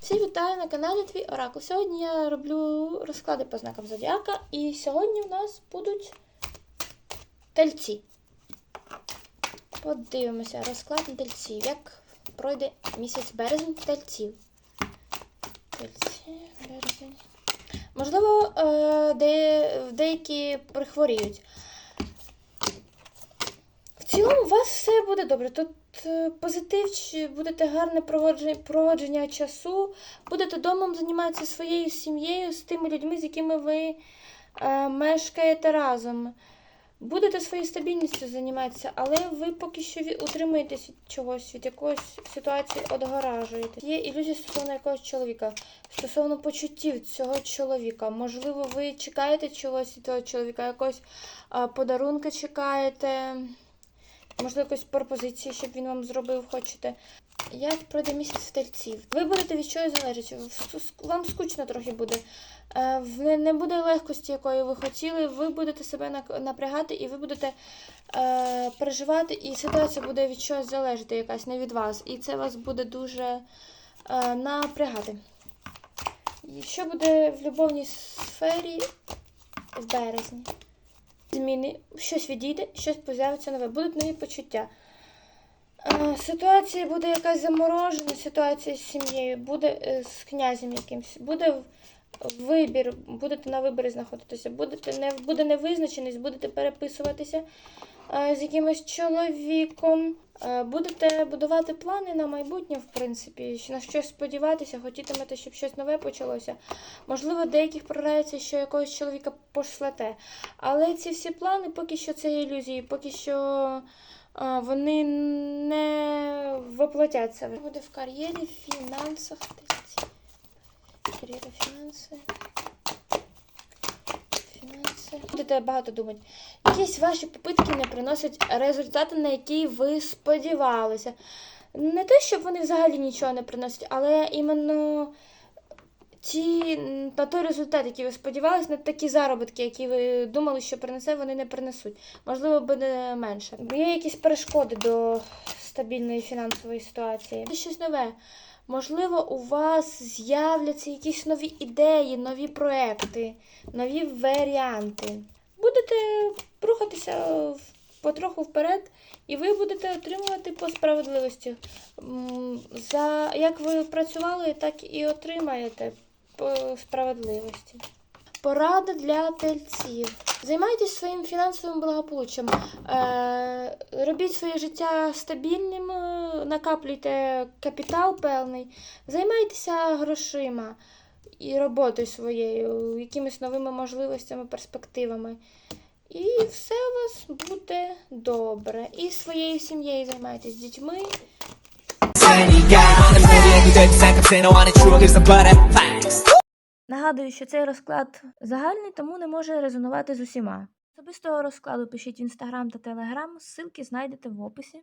Всі вітаю на каналі Твій Оракул. Сьогодні я роблю розклади по знакам Зодіака, і сьогодні у нас будуть тельці. Подивимося розклад на тельців. Як пройде місяць березень тельців. Тельці, березень. Можливо, е, де, деякі прихворіють. Цілому у вас все буде добре. Тут е, позитив, будете гарне проводження, проводження часу, будете домом займатися своєю сім'єю, з тими людьми, з якими ви е, мешкаєте разом. Будете своєю стабільністю займатися, але ви поки що утримуєтесь від чогось, від якоїсь ситуації одгоражуєте. Є ілюзія стосовно якогось чоловіка, стосовно почуттів цього чоловіка. Можливо, ви чекаєте чогось від того чоловіка, якогось подарунка чекаєте. Можливо, якоїсь пропозиції, щоб він вам зробив, хочете. Як пройде місяць? Ви будете від чогось залежати. Вам скучно трохи буде. Е, Не не буде легкості, якої ви хотіли. Ви будете себе напрягати і ви будете е, переживати, і ситуація буде від чогось залежати, якась не від вас. І це вас буде дуже е, напрягати. І що буде в любовній сфері в березні? Зміни, щось відійде, щось з'явиться нове, будуть нові почуття. Е, Ситуація буде якась заморожена, ситуація з сім'єю, буде е, з князем якимось, буде вибір, будете на виборі знаходитися, будете не, буде невизначеність, будете переписуватися з якимось чоловіком, е, будете будувати плани на майбутнє, в принципі, на щось сподіватися, хотітимете, щоб щось нове почалося. Можливо, деяких програється, що якогось чоловіка пошлете. Але ці всі плани поки що це ілюзії, поки що вони не воплотяться. Буде в кар'єрі, фінансах. Кар'єра, фінанси. Будете багато думати. Якісь ваші попитки не приносять результати, на які ви сподівалися. Не те, щоб вони взагалі нічого не приносять, але іменно ті, на той результат, який ви сподівалися, на такі заробітки, які ви думали, що принесе, вони не принесуть. Можливо, буде менше. Є якісь перешкоди до стабільної фінансової ситуації. Це щось нове. Можливо, у вас з'являться якісь нові ідеї, нові проекти, нові варіанти. Будете рухатися потроху вперед, і ви будете отримувати по справедливості. За як ви працювали, так і отримаєте по справедливості. Порада для тельців. Займайтесь своїм фінансовим благополуччям. Е, робіть своє життя стабільним, накаплюйте капітал певний, займайтеся грошима і роботою своєю, якимись новими можливостями, перспективами. І все у вас буде добре. І своєю сім'єю займайтесь дітьми. Нагадую, що цей розклад загальний, тому не може резонувати з усіма. Особистого розкладу пишіть в інстаграм та телеграм, ссылки знайдете в описі.